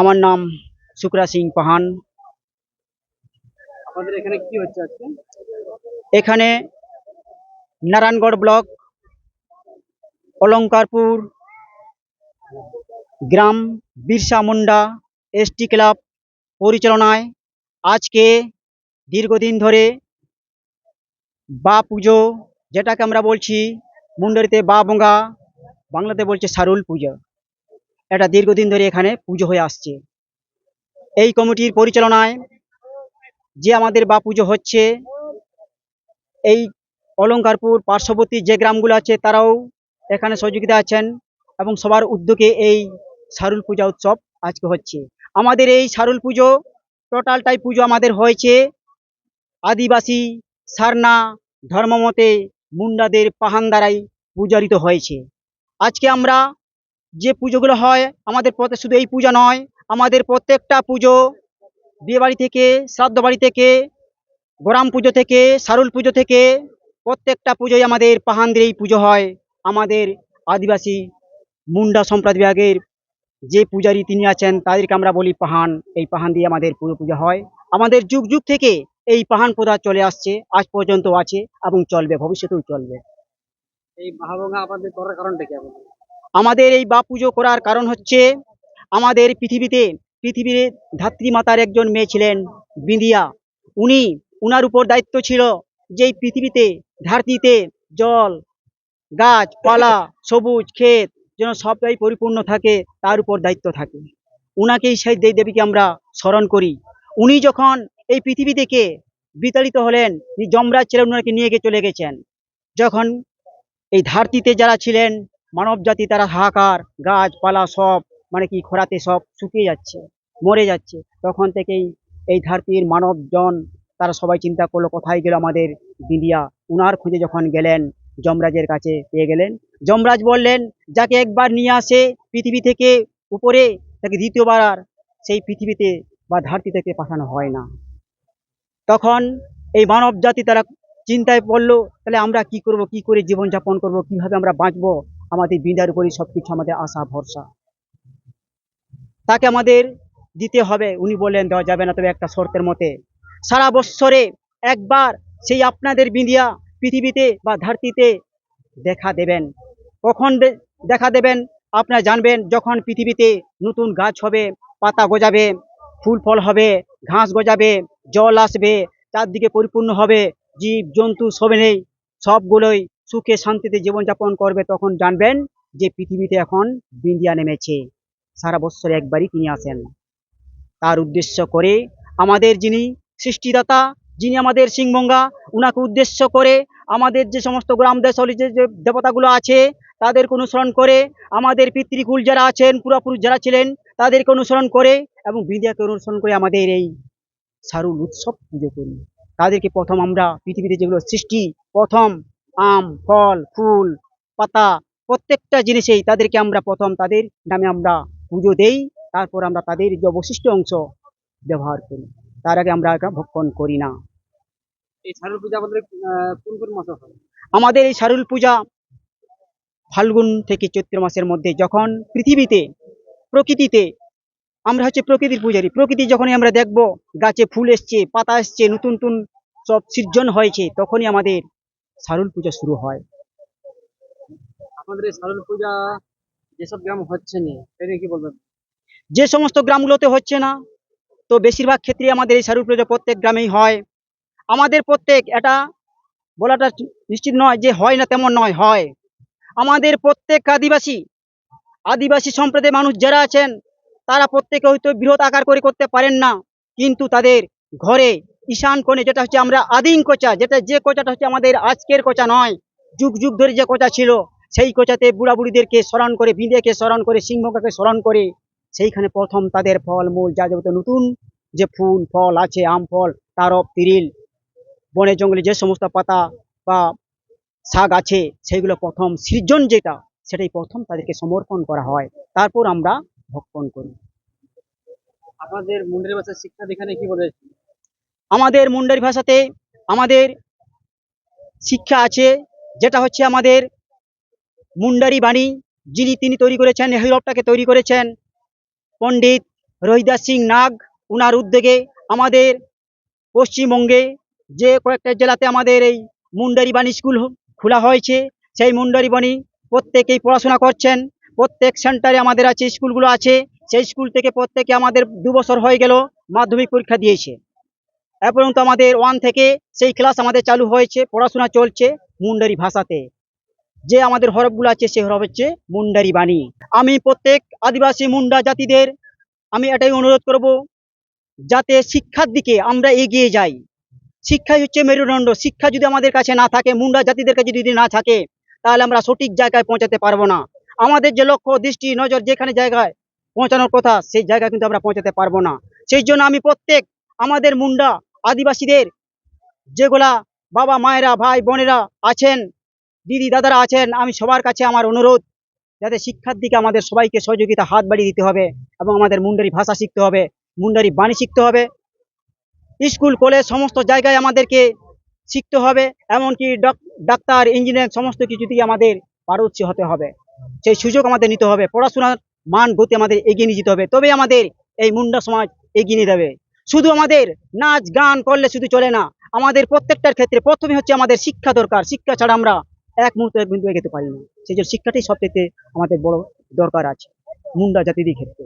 আমার নাম শুক্রা সিং পাহান। আপনাদের এখানে কি হচ্ছে আজকে? এখানে নারায়ণগড় ব্লক অলঙ্কারপুর গ্রাম বিরসা মুন্ডা এসটি ক্লাব পরিচালনায় আজকে দীর্ঘদিন ধরে বা পুজো যেটাকে আমরা বলছি মুন্ডারিতে বা বঙ্গা বাংলাতে বলছে সারুল পুজো। এটা দীর্ঘদিন ধরে এখানে পুজো হয়ে আসছে। এই কমিটির পরিচালনায় যে আমাদের বা পুজো হচ্ছে, এই অলঙ্কারপুর পার্শ্ববর্তী যে গ্রামগুলো আছে তারাও এখানে সহযোগিতা আছেন এবং সবার উদ্যোগে এই সারুল পূজা উৎসব আজকে হচ্ছে। আমাদের এই সারুল পুজো টোটালটাই পুজো আমাদের হয়েছে। আদিবাসী সারনা ধর্মমতে মুন্ডাদের পাহান দ্বারাই পূজারিত হয়েছে। আজকে আমরা যে পুজোগুলো হয়, আমাদের পথে শুধু এই পূজা নয়, আমাদের প্রত্যেকটা পুজো বিয়েবাড়ি থেকে, শ্রাদ্ধ বাড়ি থেকে, গোরাম পুজো থেকে, সারুল পুজো থেকে, প্রত্যেকটা পুজোয় আমাদের পাহানদের এই পুজো হয়। আমাদের আদিবাসী মুন্ডা সম্প্রদায় বিভাগের যে পূজারী তিনি আছেন, তাদেরকে আমরা বলি পাহান। এই পাহান দিয়ে আমাদের পুরো পূজা হয়। আমাদের যুগ যুগ থেকে এই পাহান প্রথা চলে আসছে, আজ পর্যন্ত আছে এবং চলবে, ভবিষ্যতেও চলবে। এই মহাভঙ্গা আপনাদের করার কারণটা কি আপনাদের আমাদের এই বা পুজো করার কারণ হচ্ছে আমাদের পৃথিবীতে, পৃথিবীর ধাত্রী মাতার একজন মেয়ে ছিলেন বিন্দিয়া উনি, উনার উপর দায়িত্ব ছিল যে পৃথিবীতে ধরতিতে জল গাছপালা সবুজ, ক্ষেত যেন সবটাই পরিপূর্ণ থাকে, তার উপর দায়িত্ব থাকে। উনাকেই সেই দেব দেবীকে আমরা স্মরণ করি। উনি যখন এই পৃথিবী থেকে বিতাড়িত হলেন যমরাজ ছিলেন ওনাকে নিয়ে গিয়ে চলে গেছেন। যখন এই ধারতিতে যারা ছিলেন মানব জাতি তারা হাহাকার গাছপালা সব মানে কি, খরাতে সব শুকিয়ে যাচ্ছে, মরে যাচ্ছে। তখন থেকেই এই ধারতির মানবজন তারা সবাই চিন্তা করল, কোথায় গেল আমাদের বিন্দিয়া উনার খুঁজে যখন গেলেন, যমরাজের কাছে পেয়ে গেলেন। যমরাজ বললেন, যাকে একবার নিয়ে আসে পৃথিবী থেকে উপরে, তাকে দ্বিতীয়বার আর সেই পৃথিবীতে বা ধারতি থেকে পাঠানো হয় না। তখন এই মানব জাতি তারা চিন্তায় পড়ল, তাহলে আমরা কি করব, কি করে জীবনযাপন করব, কীভাবে আমরা বাঁচবো? আমাদের বিন্দার উপরই সবকিছু আমাদের আশা, ভরসা। তাকে আমাদের দিতে হবে। উনি বললেন, দেওয়া যাবে না তবে একটা শর্তের মতে। সারা বৎসরে একবার সেই আপনাদের বিন্দিয়া পৃথিবীতে বা ধরতিতে দেখা দেবেন। কখন দেখা দেবেন? আপনারা জানবেন, যখন পৃথিবীতে নতুন গাছ হবে, পাতা গজাবে, ফুল ফল হবে, ঘাস গজাবে, জল আসবে, চারদিকে পরিপূর্ণ হবে জীব জন্তু সবে নেই, সবগুলোই সুখে শান্তিতে জীবনযাপন করবে তখন জানবেন যে পৃথিবীতে এখন বিন্দিয়া নেমেছে। সারা বৎসরে একবারই তিনি আসেন। তার উদ্দেশ্য করে আমাদের যিনি সৃষ্টিদাতা, যিনি আমাদের সিংভঙ্গা উনাকে উদ্দেশ্য করে আমাদের যে সমস্ত গ্রাম দেশলি যে দেবতাগুলো আছে, তাদেরকে অনুসরণ করে আমাদের পিতৃকুল যারা আছেন, পুরাপুরুষ যারা ছিলেন, তাদেরকে অনুসরণ করে এবং বিদ্যাকে অনুসরণ করে আমাদের এই সারুল উৎসব পুজো করি। তাদেরকে প্রথম আমরা পৃথিবীতে যেগুলো সৃষ্টি, প্রথম আম ফল ফুল পাতা প্রত্যেকটা জিনিসেই তাদেরকে আমরা প্রথম তাদের নামে আমরা পুজো দেই তারপর আমরা তাদের যে অবশিষ্ট অংশ ব্যবহার করি। তার আগে আমরা এটা ভক্ষণ করি না। এই ছাড়ুর পূজা আমাদের কোন কোন মাসে হয়? আমাদের এই সারুল পূজা ফাল্গুন থেকে চৈত্র মাসের মধ্যে যখন পৃথিবীতে প্রকৃতিতে আমরা হচ্ছে প্রকৃতির পূজারী। প্রকৃতি যখনই আমরা দেখব গাছে ফুল এসছে পাতা এসছে নতুন নতুন সব সৃজন হয়েছে তখনই আমাদের সারুল পূজা শুরু হয়। আপনাদের এই ছাড়ুর পূজা যেসব গ্রাম হচ্ছে না এটা কি বলবেন? যে সমস্ত গ্রামগুলোতে হচ্ছে না তো বেশিরভাগ ক্ষেত্রে আমাদের এই সারুল পূজা প্রত্যেক গ্রামেই হয়। আমাদের প্রত্যেক এটা বলাটা নিশ্চিত নয় যে হয় না তেমন নয় হয়। আমাদের প্রত্যেক আদিবাসী আদিবাসী সম্প্রদায়ের মানুষ যারা আছেন তারা প্রত্যেকে হয়তো বৃহৎ আকার করে করতে পারেন না কিন্তু তাদের ঘরে ঈশান কোণে যেটা হচ্ছে আমরা আদিম কোচা, যেটা যে কোচাটা হচ্ছে আমাদের আজকের কোচা নয়, যুগ যুগ ধরে যে কোচা ছিল, সেই কোচাতে বুড়া বুড়িদেরকে স্মরণ করে বিঁধেকে স্মরণ করে সিংহকে স্মরণ করে, সেইখানে প্রথম তাদের ফল মূল যা যাবতীয় নতুন যে ফুল, ফল আছে, আম ফল তারপ তিরিল, বনে জঙ্গলে যে সমস্ত পাতা বা শাক আছে, সেইগুলো প্রথম সৃজন যেটা, সেটাই প্রথম তাদেরকে সমর্পণ করা হয়। তারপর আমরা ভক্ষণ করি। আপনাদের মুন্ডের ভাষার শিক্ষা এখানে কি বলে আমাদের মুন্ডারি ভাষাতে আমাদের শিক্ষা আছে, যেটা হচ্ছে আমাদের মুন্ডারি বাণী, যিনি তিনি তৈরি করেছেন এই তৈরি করেছেন, পণ্ডিত রহিদাস সিং নাগ, উনার উদ্যোগে আমাদের পশ্চিমবঙ্গে যে কয়েকটা জেলাতে আমাদের এই মুন্ডারি বাণী স্কুল খোলা হয়েছে, সেই মুন্ডারি বাণী প্রত্যেকেই পড়াশোনা করছেন, প্রত্যেক সেন্টারে আমাদের আছে, স্কুলগুলো আছে, সেই স্কুল থেকে প্রত্যেকে আমাদের দু বছর হয়ে গেল মাধ্যমিক পরীক্ষা দিয়েছে। পর্যন্ত আমাদের ওয়ান থেকে সেই ক্লাস আমাদের চালু হয়েছে, পড়াশোনা চলছে মুন্ডারি ভাষাতে। যে আমাদের হরফগুলো আছে সেই হরফ হচ্ছে মুন্ডারি বাণী। আমি প্রত্যেক আদিবাসী মুন্ডা জাতিদের আমি এটাই অনুরোধ করব, যাতে শিক্ষার দিকে আমরা এগিয়ে যাই। শিক্ষাই হচ্ছে মেরুদণ্ড। শিক্ষা যদি আমাদের কাছে না থাকে, মুন্ডা জাতিদের কাছে যদি না থাকে, তাহলে আমরা সঠিক জায়গায় পৌঁছাতে পারব না। আমাদের যে লক্ষ্য, দৃষ্টি, নজর যেখানে জায়গায় পৌঁছানোর কথা, সেই জায়গায় কিন্তু আমরা পৌঁছাতে পারব না। সেই জন্য আমি প্রত্যেক আমাদের মুন্ডা আদিবাসীদের যেগুলা বাবা মায়েরা, ভাই বোনেরা আছেন, দিদি দাদারা আছেন, আমি সবার কাছে আমার অনুরোধ যাতে শিক্ষার দিকে আমাদের সবাইকে সহযোগিতা হাত বাড়িয়ে দিতে হবে এবং আমাদের মুন্ডারি ভাষা শিখতে হবে, মুন্ডারি বাণী শিখতে হবে। স্কুল, কলেজ সমস্ত জায়গায় আমাদেরকে শিখতে হবে, এমনকি ডক- ডাক্তার, ইঞ্জিনিয়ার সমস্ত কিছু দিয়ে আমাদের পারদর্শী হতে হবে। সেই সুযোগ আমাদের নিতে হবে, পড়াশোনার মান গতি আমাদের এগিয়ে নিয়ে যেতে হবে তবে আমাদের এই মুন্ডা সমাজ এগিয়ে নিয়ে যাবে। শুধু আমাদের নাচ গান করলে শুধু চলে না, আমাদের প্রত্যেকটার ক্ষেত্রে প্রথমে হচ্ছে আমাদের শিক্ষা দরকার। শিক্ষা ছাড়া আমরা এক মুহূর্তে বিন্দু এগোতে পারি না। সেই জন্য শিক্ষাটাই সবচেয়ে আমাদের বড় দরকার আছে মুন্ডা জাতিদের ক্ষেত্রে।